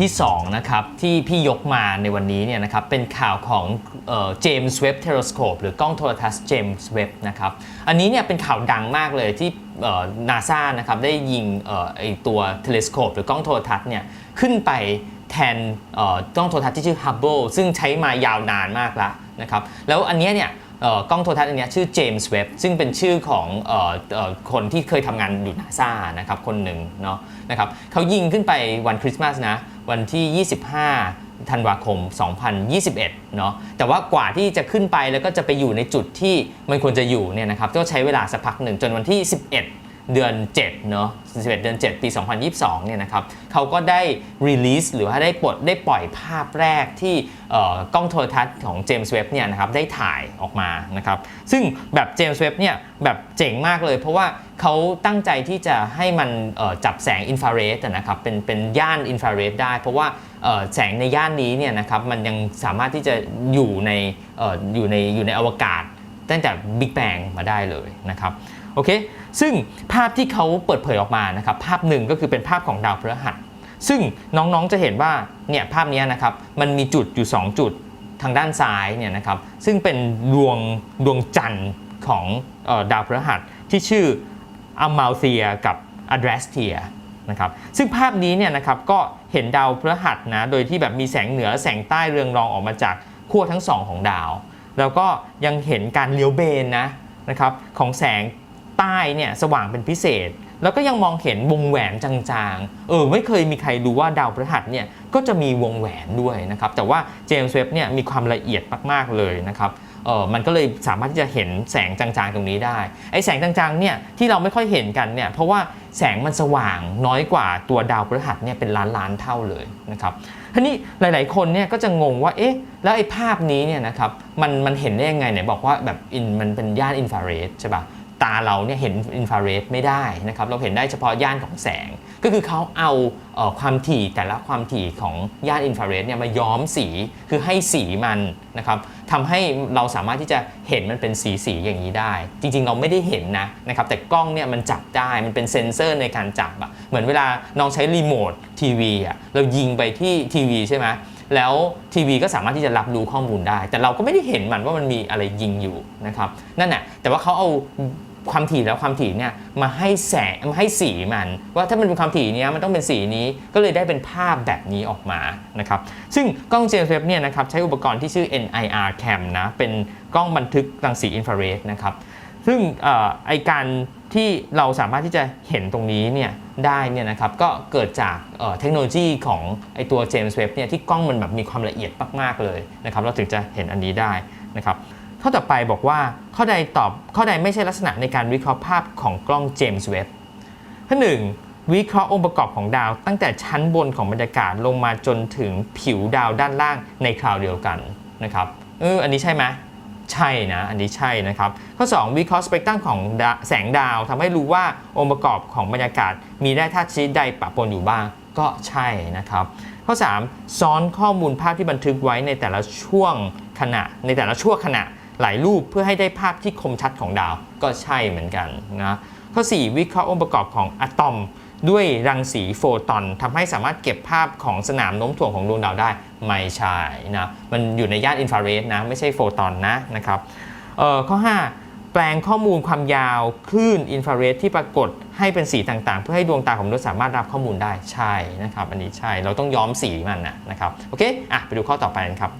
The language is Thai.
ที่2นะครับที่พี่ยกมาในวันนี้เนี่ยนะครับเป็นข่าวของเจมส์เว็บเทเลสโคปหรือกล้องโทรทัศน์เจมส์เว็บนะครับอันนี้เนี่ยเป็นข่าวดังมากเลยที่นาซานะครับได้ยิงเอ่อไอตัวเทเลสโคปหรือกล้องโทรทัศน์เนี่ยขึ้นไปแทนกล้องโทรทัศน์ที่ชื่อ Hubble ซึ่งใช้มายาวนานมากแล้วนะครับแล้วอันเนี้ยเนี่ยกล้องโทรทัศน์อันเนี้ยชื่อเจมส์เว็บซึ่งเป็นชื่อของออคนที่เคยทำงานอยู่นาซานะครับคนหนึ่งเนาะนะครับเขายิงขึ้นไปวันคริสต์มาสนะ วันที่ 25 ธันวาคม 2021 เนาะแต่ว่ากว่าที่จะขึ้นไปแล้วก็จะไปอยู่ในจุดที่มันควรจะอยู่เนี่ยนะครับก็ใช้เวลาสักพักหนึ่งจนวันที่ 11 เดือน7เนาะ11 เดือน 7 ปี 2022 เนี่ยนะครับเขาก็ได้ release หรือว่าได้ปลดได้ปล่อยภาพแรกที่กล้องโทรทัศน์ของเจมส์เว็บเนี่ยนะครับได้ถ่ายออกมานะครับซึ่งแบบเจมส์เว็บเนี่ยแบบเจ๋งมากเลย เพราะว่าเขาตั้งใจที่จะให้มันจับแสงอินฟราเรดนะครับเป็นเป็นย่านอินฟราเรดได้ เพราะว่าแสงในย่านนี้เนี่ยนะครับมันยังสามารถที่จะอยู่ในอออยู่ในอยู่ในอวกาศตั้งแต่บิ๊กแบงมาได้เลยนะครับ โอเค ซึ่งภาพที่เขาเปิดเผยออกมานะครับ ภาพหนึ่งก็คือเป็นภาพของดาวพฤหัส ซึ่งน้องๆจะเห็นว่าเนี่ยภาพนี้นะครับ มันมีจุดอยู่ 2 จุดทางด้านซ้ายเนี่ยนะครับ ซึ่งเป็นดวงดวงจันทร์ของออดาวพฤหัสที่ชื่ออัมมาลเซียกับอ d ดรสเทียนะครับ ซึ่งภาพนี้เนี่ยนะครับก็เห็นดาวพฤหัสนะ โดยที่แบบมีแสงเหนือแสงใต้เรืองรองออกมาจากขั้วทั้งสองของดาว แล้วก็ยังเห็นการเลี้ยวเบนนะนะครับของแสง ใต้เนี่ยสว่างเป็นพิเศษ แล้วก็ยังมองเห็นวงแหวนจางๆ เออไม่เคยมีใครรู้ว่าดาวพฤหัสเนี่ยก็จะมีวงแหวนด้วยนะครับ แต่ว่าเจมส์เว็บเนี่ยมีความละเอียดมากๆเลยนะครับเออมันก็เลยสามารถที่จะเห็นแสงจางๆตรงนี้ได้ ไอแสงจางๆเนี่ยที่เราไม่ค่อยเห็นกันเนี่ยเพราะว่าแสงมันสว่างน้อยกว่าตัวดาวพฤหัสเนี่ยเป็นล้านล้านเท่าเลยนะครับทีนี้หลายๆคนเนี่ยก็จะงงว่าเอ๊ะแล้วไอภาพนี้เนี่ยนะครับมันมันเห็นได้ยังไงไหนบอกว่าแบบอินมันเป็นย่านอินฟราเรดใช่ปะ ตาเราเนี่ยเห็นอินฟราเรดไม่ได้นะครับเราเห็นได้เฉพาะย่านของแสง ก็คือเขาเอาเออความถี่แต่ละความถี่ของย่านอินฟราเรดเนี่ยมาย้อมสีคือให้สีมันนะครับทำให้เราสามารถที่จะเห็นมันเป็นสีสีอย่างนี้ได้ จริงๆเราไม่ได้เห็นนะนะครับแต่กล้องเนี่ยมันจับได้มันเป็นเซ็นเซอร์ในการจับอะเหมือนเวลาน้องใช้รีโมททีวีอะเรายิงไปที่ทีวีใช่ไหมแล้วทีวีก็สามารถที่จะรับรู้ข้อมูลได้ แต่เราก็ไม่ได้เห็นมันว่ามันมีอะไรยิงอยู่นะครับนั่นแหละแต่ว่าเขาเอา ความถี่แล้วความถี่เนี่ยมาให้แสงมาให้สีมัน ว่าถ้ามันเป็นความถี่นี้มันต้องเป็นสีนี้ก็เลยได้เป็นภาพแบบนี้ออกมานะครับซึ่งกล้องเจมส์เว็บเนี่ยนะครับใช้อุปกรณ์ที่ชื่อ NIR cam นะเป็นกล้องบันทึกรังสีอินฟราเรดนะครับซึ่งออไอการที่เราสามารถที่จะเห็นตรงนี้เนี่ยได้เนี่ยนะครับก็เกิดจากเอ่อเทคโนโลยีของไอตัว James Webb เนี่ยที่กล้องมันแบบมีความละเอียดมาก ๆ เลยนะครับเราถึงจะเห็นอันนี้ได้นะครับ ข้อต่อไปบอกว่าข้อใดตอบข้อใดไม่ใช่ลักษณะในการวิเคราะห์ภาพของกล้อง James Webb ข้อหนึ่งวิเคราะห์องค์ประกอบของดาว ตั้งแต่ชั้นบนของบรรยากาศลงมาจนถึงผิวดาวด้านล่างในคราวเดียวกันนะครับเอออันนี้ใช่ไหมใช่นะ อันนี้ใช่นะครับ ข้อ 2 วิเคราะห์สเปกตรัมของแสงดาวทำให้รู้ว่าองค์ประกอบของบรรยากาศ มีแร่ธาตุชนิดใดปะปนอยู่บ้าง ก็ใช่นะครับ ข้อ 3 ซ้อนข้อมูลภาพที่บันทึกไว้ในแต่ละช่วงขณะ ในแต่ละช่วงขณะ หลายรูปเพื่อให้ได้ภาพที่คมชัดของดาวก็ใช่เหมือนกันนะข้อ 4 วิเคราะห์องค์ประกอบของอะตอม ด้วยรังสีโฟตอนทำให้สามารถเก็บภาพของสนามโน้มถ่วงของดวงดาวได้ไม่ใช่นะมันอยู่ในย่านอินฟราเรดนะไม่ใช่โฟตอนนะนะครับเอ่อข้อ 5แปลงข้อมูลความยาวคลื่นอินฟราเรดที่ปรากฏให้เป็นสีต่างๆ เพื่อให้ดวงตาของมนุษย์สามารถรับข้อมูลได้ใช่นะครับ อันนี้ใช่เราต้องย้อมสีมันนะนะครับ โอเค อะ ไปดูข้อต่อไปกันครับ